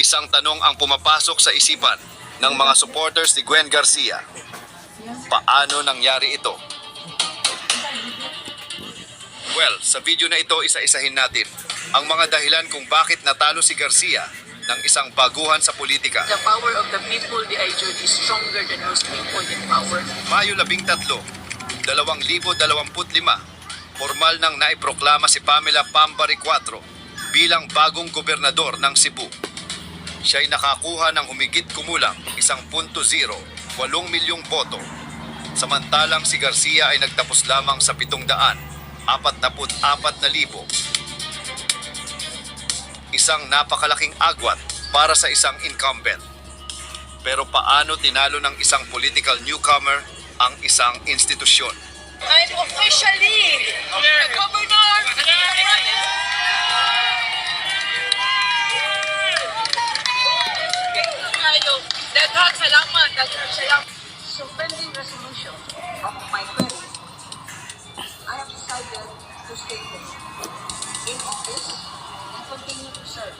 Isang tanong ang pumapasok sa isipan ng mga supporters ni Gwen Garcia. Paano nangyari ito? Well, sa video na ito, isa-isahin natin ang mga dahilan kung bakit natalo si Garcia ng isang baguhan sa politika. The power of the people, the IJOD, is stronger than those people in power. Mayo 13, 2025, formal nang naiproklama si Pamela Pambari 4 bilang bagong gobernador ng Cebu. Siya'y nakakuha ng humigit kumulang 1.08 milyong boto. Samantalang si Garcia ay nagtapos lamang sa 744 na libo. Isang napakalaking agwat para sa isang incumbent. Pero paano tinalo ng isang political newcomer ang isang institusyon? I'm officially the governor Kayo, daghang salamat, daghang salamat. So pending resolution of my query, I have decided to stay put in office and continue to serve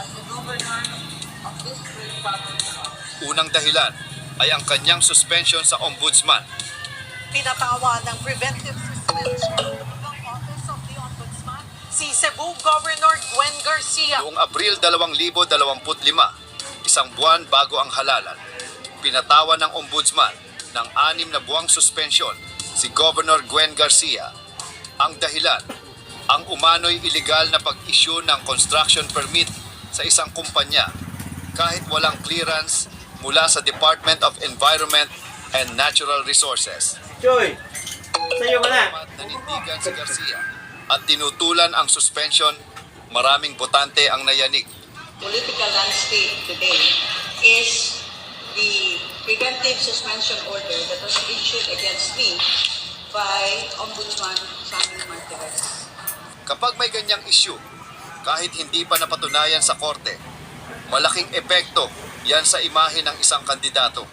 as the governor of this great province. Unang dahilan ay ang kanyang suspension sa ombudsman. Pinatawa ng preventive suspension ng Office of the Ombudsman si Cebu Governor Gwen Garcia. Noong Abril 2025, isang buwan bago ang halalan, pinatawan ng ombudsman ng anim na buwang suspension si Governor Gwen Garcia. Ang dahilan, ang umano'y illegal na pag-issue ng construction permit sa isang kumpanya kahit walang clearance mula sa Department of Environment and Natural Resources. Choy! Sa'yo ka na! Nanindigan si Garcia at tinutulan ang suspension, maraming botante ang nayanig. Political landscape today is the preventive suspension order that was issued against me by Ombudsman Samuel Martirez. Kapag may ganyang issue, kahit hindi pa napatunayan sa korte, malaking epekto yan sa imahe ng isang kandidato.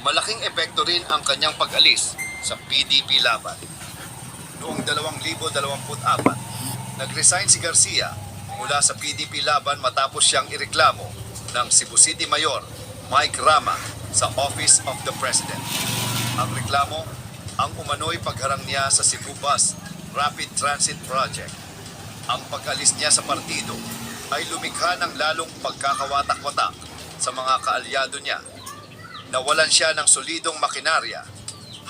Malaking epekto rin ang kanyang pag-alis sa PDP laban. Noong 2024, nag-resign si Garcia mula sa PDP laban matapos siyang ireklamo ng Cebu City Mayor Mike Rama sa Office of the President. Ang reklamo, ang umano'y pagharang niya sa Cebu Bus Rapid Transit Project. Ang pag-alis niya sa partido ay lumikha ng lalong pagkakawatak-watak sa mga kaalyado niya. Nawalan siya ng solidong makinarya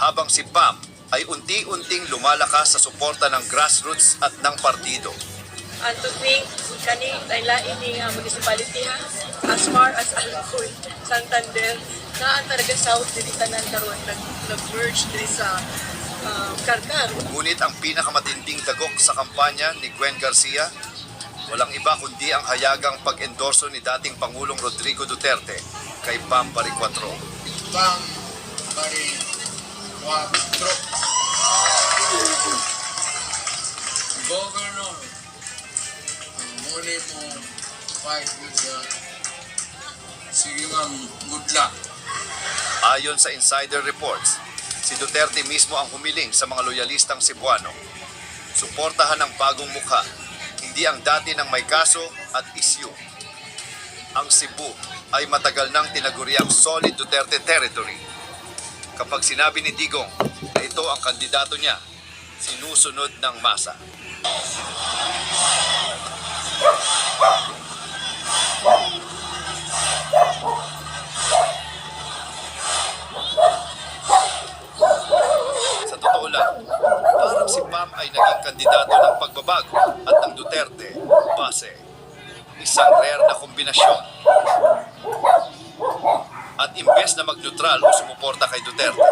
habang si Pam ay unti-unting lumalakas sa suporta ng grassroots at ng partido. And to think, kani taylain ni uh, municipality ha, as far as Alcoy, Santander, na ang talaga south dili tanan karon nag nag-merge diri sa ah, uh, Karkar. Ngunit ang pinakamatinding dagok sa kampanya ni Gwen Garcia Walang iba kundi ang hayagang pag-endorso ni dating Pangulong Rodrigo Duterte kay Pam Bariquatro. Pam Bariquatro. 4. Governor, muli mo fight with the... Sige ma'am, good luck. Ayon sa insider reports, si Duterte mismo ang humiling sa mga loyalistang Cebuano. Suportahan ang bagong mukha, hindi ang dati ng may kaso at isyu. Ang Cebu ay matagal nang tinaguri ang solid Duterte territory Kapag sinabi ni Digong na ito ang kandidato niya, sinusunod ng masa. Sa totoo lang, parang si Pam ay naging kandidato ng pagbabago at ng Duterte base. Isang rare na kombinasyon. At imbes na mag-neutral o sumuporta kay Duterte,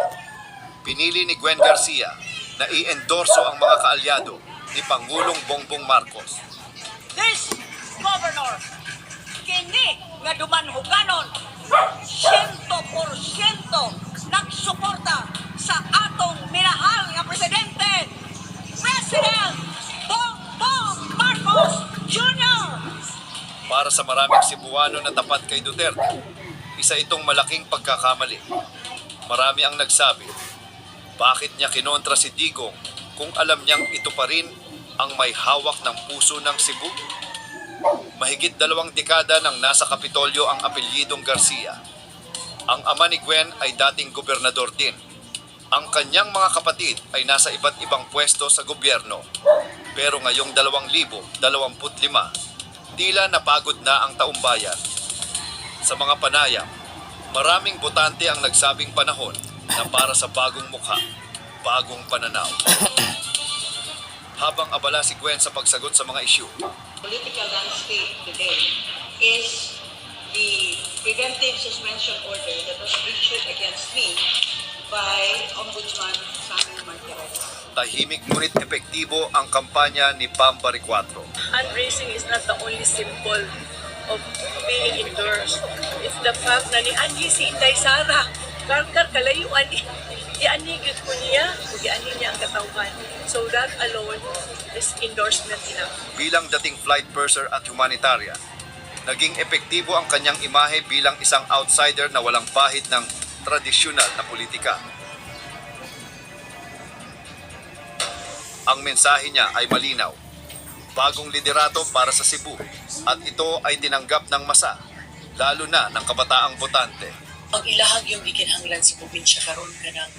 pinili ni Gwen Garcia na i-endorso ang mga kaalyado ni Pangulong Bongbong Marcos. this governor kini nga dumanhuganon 100% nagsuporta sa atong minahal nga presidente President Bongbong Marcos Jr. Para sa maraming Cebuano na tapat kay Duterte, isa itong malaking pagkakamali. Marami ang nagsabi, bakit niya kinontra si Digong kung alam niyang ito pa rin ang may hawak ng puso ng Cebu? Mahigit dalawang dekada nang nasa Kapitolyo ang apelyidong Garcia. Ang ama ni Gwen ay dating gobernador din. Ang kanyang mga kapatid ay nasa iba't ibang pwesto sa gobyerno. Pero ngayong 2025, tila napagod na ang taumbayan. Sa mga panayam, maraming botante ang nagsabing panahon na para sa bagong mukha, bagong pananaw. Habang abala si Gwen sa pagsagot sa mga isyu, Political landscape today is the preventive suspension order that was issued against me by Ombudsman Samuel Martirez. tahimik ngunit epektibo ang kampanya ni Pambari 4. Fundraising is not the only symbol of being endorsed. It's the fact na ni Angie si Inday Sara, karkar kalayuan ni ianigit ko niya, iani niya ang katauhan. So that alone is endorsement enough. bilang dating flight purser at humanitarian. Naging epektibo ang kanyang imahe bilang isang outsider na walang pahid ng tradisyonal na politika. Ang mensahe niya ay malinaw. Bagong liderato para sa Cebu at ito ay tinanggap ng masa, lalo na ng kabataang botante. Ang ilahag yung gikinhanglan sa probinsya karon ka ng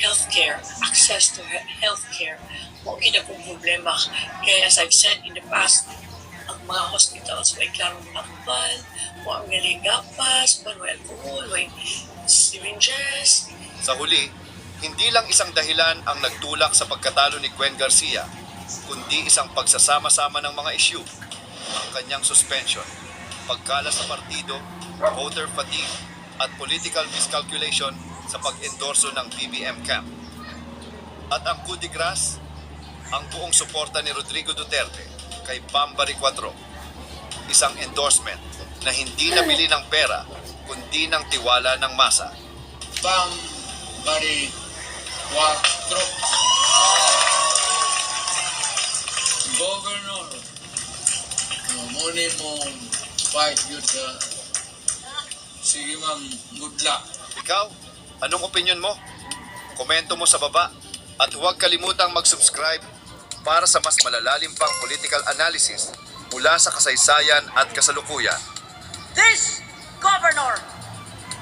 healthcare, access to he- healthcare, mo kong problema. Kaya as I've said in the past, ang mga hospitals may klarong nakbal, mo ang galing gapas, mo may alcohol, may syringes, Sa huli, hindi lang isang dahilan ang nagtulak sa pagkatalo ni Gwen Garcia, kundi isang pagsasama-sama ng mga isyu. Ang kanyang suspension, pagkala sa partido, voter fatigue, at political miscalculation sa pag-endorso ng BBM camp. At ang coup de grace, ang buong suporta ni Rodrigo Duterte kay Pambari 4. Isang endorsement na hindi nabili ng pera, kundi ng tiwala ng masa. Pang Bari Governor, uh, muli mo fight yun sa Sige ma'am, good luck. Ikaw, anong opinion mo? Komento mo sa baba at huwag kalimutang mag-subscribe para sa mas malalalim pang political analysis mula sa kasaysayan at kasalukuyan. This governor,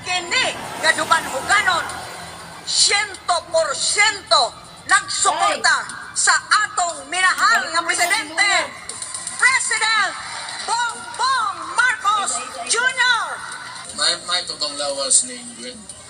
kini nga duman huganon, 100% nagsuporta sa atong minahal nga presidente, President Bongbong Marcos Jr. May, may totong lawas ni Gwen.